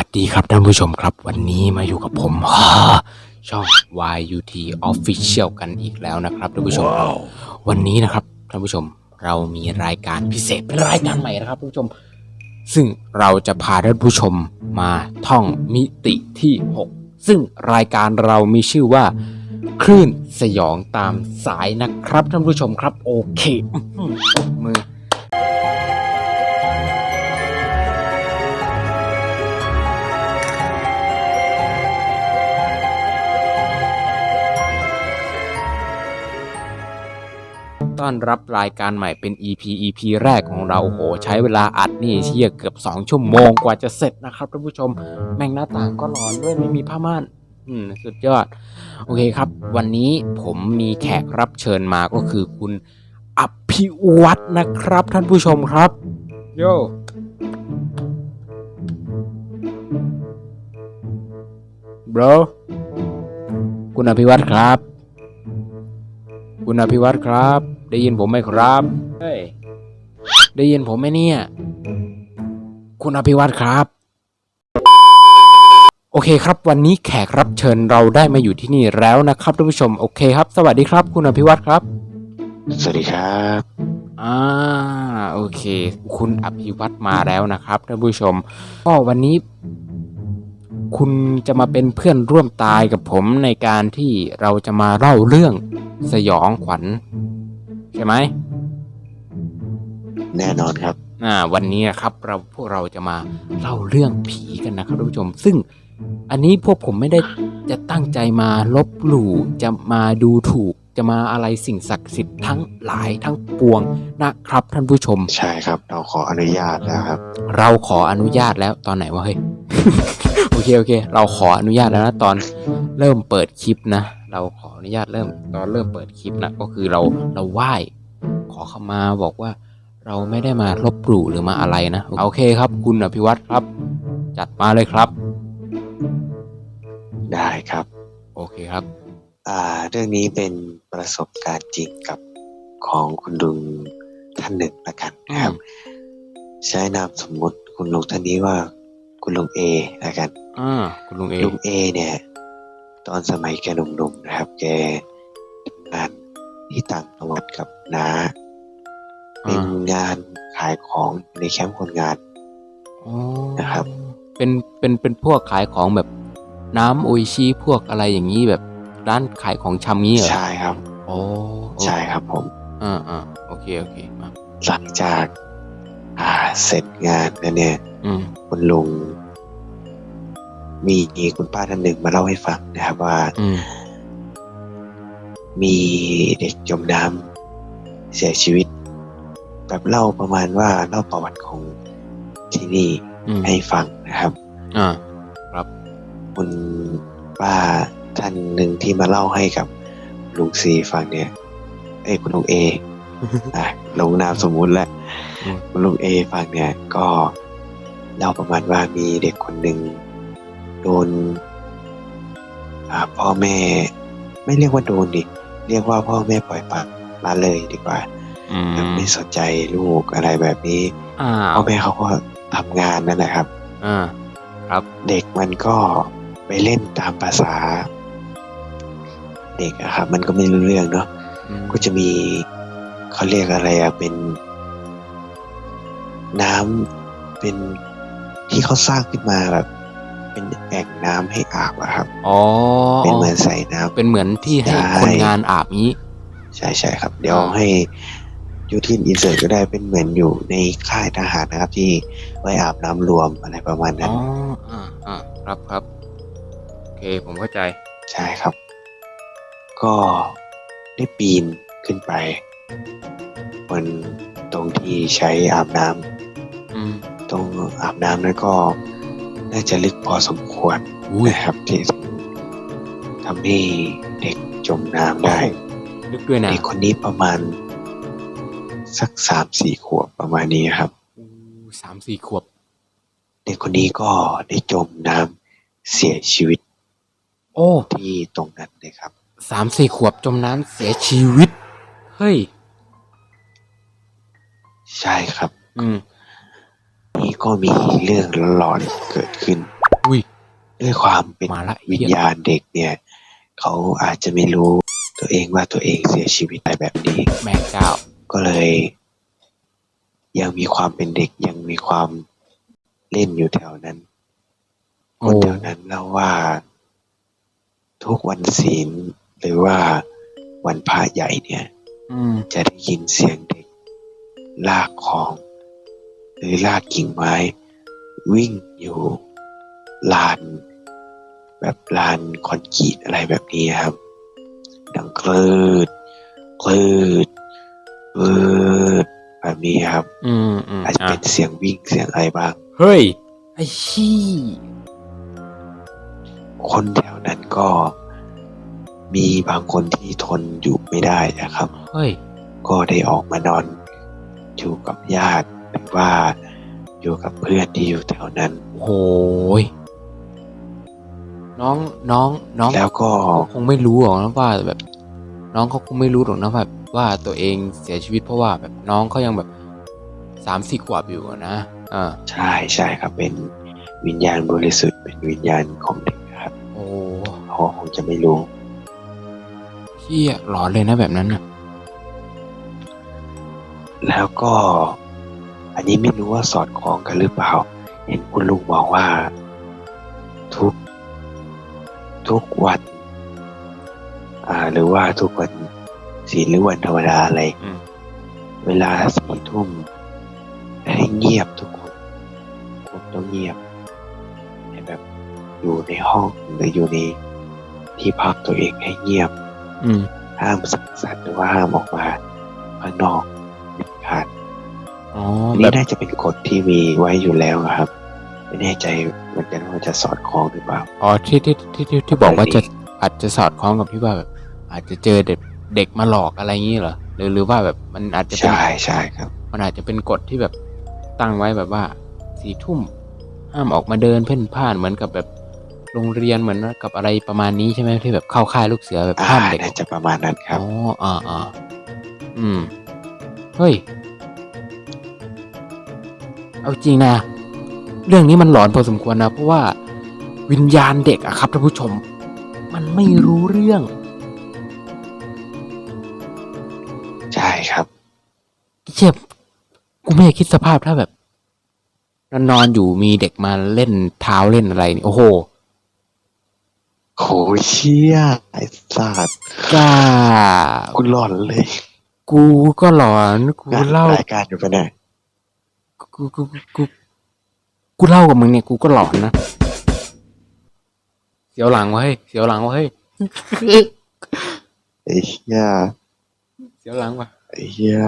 วัสดีครับท่านผู้ชมครับ วันนี้มาอยู่กับผมช่อง YUT Official กันอีกแล้วนะครับท่านผู้ชมครับวันนี้นะครับท่านผู้ชมเรามีรายการพิเศษเป็นรายการใหม่นะครับท่านผู้ชม ซึ่งเราจะพาท่านผู้ชมมาท่องมิติที่ 6 ซึ่งรายการเรามีชื่อว่า คลื่นสยองตามสายนะครับท่านผู้ชมครับ โอเคอื้อหือปรบมือ ต้อนรับรายการใหม่เป็น EP EP แรกของเราโอ้โห ใช้เวลาอัดนี่เชี่ยเกือบ 2 ชั่วโมงกว่าจะเสร็จนะครับท่านผู้ชม แม่งหน้าต่างก็ร้อนด้วยไม่มีผ้าม่าน อืม สุดยอด โอเคครับ วันนี้ผมมีแขกรับเชิญมาก็คือคุณอภิวัตนะครับ ท่านผู้ชมครับ โยบรคุณอภิวัตครับ คุณอภิวัตครับ ได้ยินผมไหมครับ เฮ้ย ได้ยินผมไหมเนี่ย คุณอภิวัตครับ โอเคครับ วันนี้แขกรับเชิญเราได้มาอยู่ที่นี่แล้วนะครับท่านผู้ชม โอเคครับ สวัสดีครับ คุณอภิวัตครับ สวัสดีครับ อ่า โอเค คุณอภิวัตมาแล้วนะครับท่านผู้ชม ก็วันนี้คุณจะมาเป็นเพื่อนร่วมตายกับผมในการที่เราจะมาเล่าเรื่องสยองขวัญใช่ไหม แน่นอนครับ อ่า วันนี้นะครับ เราพวกเราจะมาเล่าเรื่องผีกันนะครับท่านผู้ชม ซึ่งอันนี้พวกผมไม่ได้จะตั้งใจมาลบหลู่จะมาดูถูก จะมาอะไรสิ่งศักดิ์สิทธิ์ทั้งหลายทั้งปวงนะครับท่านผู้ชม ใช่ครับ เราขออนุญาตนะครับ เราขออนุญาตแล้วตอนไหนวะเฮ้ย โอเคโอเค เราขออนุญาตแล้วนะตอนเริ่มเปิดคลิปนะเราขออนุญาตเริ่มตอนเริ่มเปิดคลิปนะก็คือเราเราไหว้ข อเข้ามาบอกว่าเราไม่ได้มาลบหลู่หรือมาอะไรนะ โอเคครับคุณอภิวัตรครับ จัดมาเลยครับ ได้ครับ โอเคครับ อ่า เรื่องนี้เป็นประสบการณ์จริงกับของคุณลุงท่านหนึ่งละกันนะครับ ใช้นามสมมุติคุณลุงท่านนี้ว่า คุณลุงเอละกันอ่าคุณลุงเอลุงเอเนี่ย ตอนสมัยแกหนุ่มๆนะครับ แกทำงานที่ต่างจังหวัดกับน้า เป็นงานขายของในแคมป์คนงานอ๋อนะครับ เป็นเป็นเป็นพวกขายของแบบน้ำโออิชิพวกอะไรอย่างนี้แบบร้านขายของชำงี้เหรอใช่ครับโอ้ใช่ครับผมอ่าอ่าโอเคโอเคมาหลังจากอ่าเสร็จงานแล้วเนี่ยอืมคุณลุงมีคุณป้าท่านหนึ่งมาเล่าให้ฟังนะครับว่าอืมมีเด็กจมน้ำเสียชีวิต แบบเล่าประมาณว่าเล่าประวัติของที่นี่อืมให้ฟังนะครับอ่าคุณป้าท่านหนึ่งที่มาเล่าให้กับลุงซีฟังเนี่ยเอ้ยคุณลุงเออะลงนามสมมุติแล้วอืมคุณลุงเอฟังเนี่ยก็เล่าประมาณว่ามีเด็กคนหนึ่งโดนอ่าพ่อแม่ ไม่เรียกว่าโดนดิเรียกว่าพ่อแม่ปล่อยปละละเลยดีกว่า อืมไม่สนใจลูกอะไรแบบนี้อ้าพ่วอแม่เขาก็ทำงานนั่นแหละครับ อ่าครับเด็กมันก็ไปเล่นตามภาษา เด็กอะครับมันก็ไม่รู้เรื่องเนาะอืมก็จะมีเขาเรียกอะไรอะเป็น น้ำเป็นที่เขาสร้างขึ้นมาแบบ เป็นแอ่งน้ำให้อาบอะครับ อ๋อเป็นเหมือนใส่น้ำ เป็นเหมือนที่ให้ใช่ คนงานอาบนี้ ใช่ใช่ครับ เดี๋ยวอ่าให้ ยูทินอินเสิร์ตก็ได้เป็นเหมือนอยู่ในค่ายทหารนะครับ ที่ไว้อาบน้ำรวมอะไรประมาณอ๋นั้อนอ่าอ่าครับครับโอเคผมเข้าใจใช่ครับ ก็ได้ปีนขึ้นไปบนตรงที่ใช้อาบน้ำอืมตรงอาบน้ำนั้นก็น่าจะลึกพอสมควรอุ้ยนะครับ ที่ทำให้เด็กจมน้ำได้ ลึกด้วยนะเด็กคนนี้ประมาณ สักสามสี่ขวบประมาณนี้ครับอู้สามสี่ขวบ เด็กคนนี้ก็ได้จมน้ำเสียชีวิต โอ้ที่ตรงนั้นเลยครับสามสี่ขวบจมน้ำเสียชีวิต เฮ้ย ใช่ครับ อืมนี่ก็มีเรื่องหลอนเกิดขึ้นด้วยความเป็นมาละวิญเหี้ยญาณเด็กเนี่ย เขาอาจจะไม่รู้ตัวเองว่าตัวเองเสียชีวิตไปแบบนี้ แม่เจ้า ก็เลย ยังมีความเป็นเด็กยังมีความเล่นอยู่แถวนั้นคโอ้นแถวนั้นเล่าว่า ทุกวันศีลหรือว่าวันพระใหญ่เนี่ยอืมจะได้ยินเสียงเด็ก ลากของ หรือลากกิ่งไม้ วิ่งอยู่ลานแบบลานคอนกรีตอะไรแบบนี้ครับ ดังคลืดคลืด คลืดแบบนี้ครับ อืมอืมอาจจะอะเป็นเสียงวิ่งเสียงอะไรบ้าง เฮ้ย ไอ้ชี้คนแถวนั้นก็ มีบางคนที่ทนอยู่ไม่ได้นะครับ เฮ้ย ก็ได้ออกมานอน อยู่กับญาติหรือว่าอยู่กับเพื่อนที่อยู่แถวนั้น โหยน้องน้องน้องแล้วก็คงไม่รู้หรอกนะว่าแบบ น้องเขาคงไม่รู้หรอกนะว่า ว่าตัวเองเสียชีวิตเพราะว่าแบบน้องเขายังแบบสามสี่ขวบอยู่อะนะอ่าใช่ใช่ครับเป็นวิญญาณบริสุทธิ์เป็นวิญญาณของเด็กนะครับ โอ้เขาคงจะไม่รู้เฮียหลอนเลยนะแบบนั้นนะแล้วก็ อันนี้ไม่รู้ว่าสอดคล้องกันหรือเปล่า เห็นคุณลุงบอกว่า ทุกทุกวัน อ่า หรือว่าทุกวัน ศีลหรือวันธรรมดาอะไรอืมเวลาสี่ทุ่มให้เงียบทุกคนคุณต้องเงียบให้แบบอยู่ในห้องหรืออยู่ในที่พักตัวเองให้เงียบอืมห้ามสังสรรค์หรือว่าห้ามออกมาข้างนอกเด็ดขาดอ๋ออันแบนี้บน่าจะเป็นกฎที่มีไว้อยู่แล้วอะครับ ไม่แน่ใจเหมือนกันว่าจะสอดคล้องหรือเปล่าอ๋อที่ที่ที่ที่ที่บอกว่าอันนี้จะอาจจะสอดคล้องกับที่ว่าแบบอาจจะเจอเด็ก เด็กมาหลอกอะไรอย่างงี้เหรอหรือหรือว่าแบบมันอาจจะเป็นใช่ใช่ครับ มันอาจจะเป็นกฎที่แบบตั้งไว้แบบว่าสี่ทุ่มห้ามออกมาเดินเพ่นพ่านเหมือนกับแบบโรงเรียนเหมือนกับอะไรประมาณนี้ใช่ไหมที่แบบเข้าค่ายลูกเสือแบบอ่าห้ามเด็กน่าจะประมาณนั้นครับอ๋ออ่าอ่าอืมเฮ้ยเอาจริงนะ เรื่องนี้มันหลอนพอสมควรนะ เพราะว่าวิญญาณเด็กอะครับท่านผู้ชม มันไม่รู้เรื่อง ครับเชี่ยกูไม่อยากคิดสภาพถ้าแบบนอนนอนๆอยู่มีเด็กมาเล่นเท้าเล่นอะไรนี่โอ้โหโหเชี่ยไอ้สัตว์กล้ากูหลอนเลย กูก็หลอนกูงานเล่า รายการอยู่ปะเนี่ยกูกูกูกูกูเล่ากับมึงเนี่ยกูก็หลอนนะเสียวหลังวะเฮ้ยเสียวหลังวะเฮ้ยไอ้เหี้ยเสียวหลังวะ ไอ้เหี้ย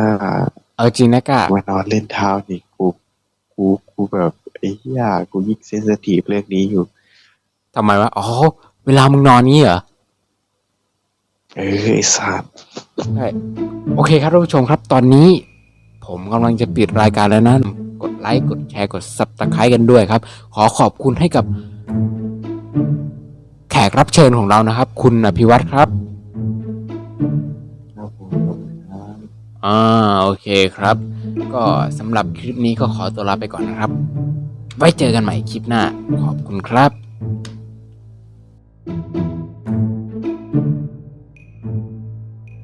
เอาจริงนะกล้ามานอนเล่นเท้านี่กูกูกูแบบไอ้เหี้ยกูยิ่งเซนซิทีฟเรื่องนี้อยู่ทำไมวะอ๋อ เวลามึงนอนงี้เหรอเออไอ้สัตว์ใช่โอเคครับท่านผู้ชมครับตอนนี้ ผมกำลังจะปิดรายการแล้วนะ กดไลค์กดแชร์กด subscribe กันด้วยครับ ขอขอบคุณให้กับ แขกรับเชิญของเรานะครับ คุณอภิวัตรครับครับ อ่าโอเคครับ ก็สำหรับคลิปนี้ก็ขอตัวลาไปก่อนนะครับ ไว้เจอกันใหม่คลิปหน้า ขอบคุณครับ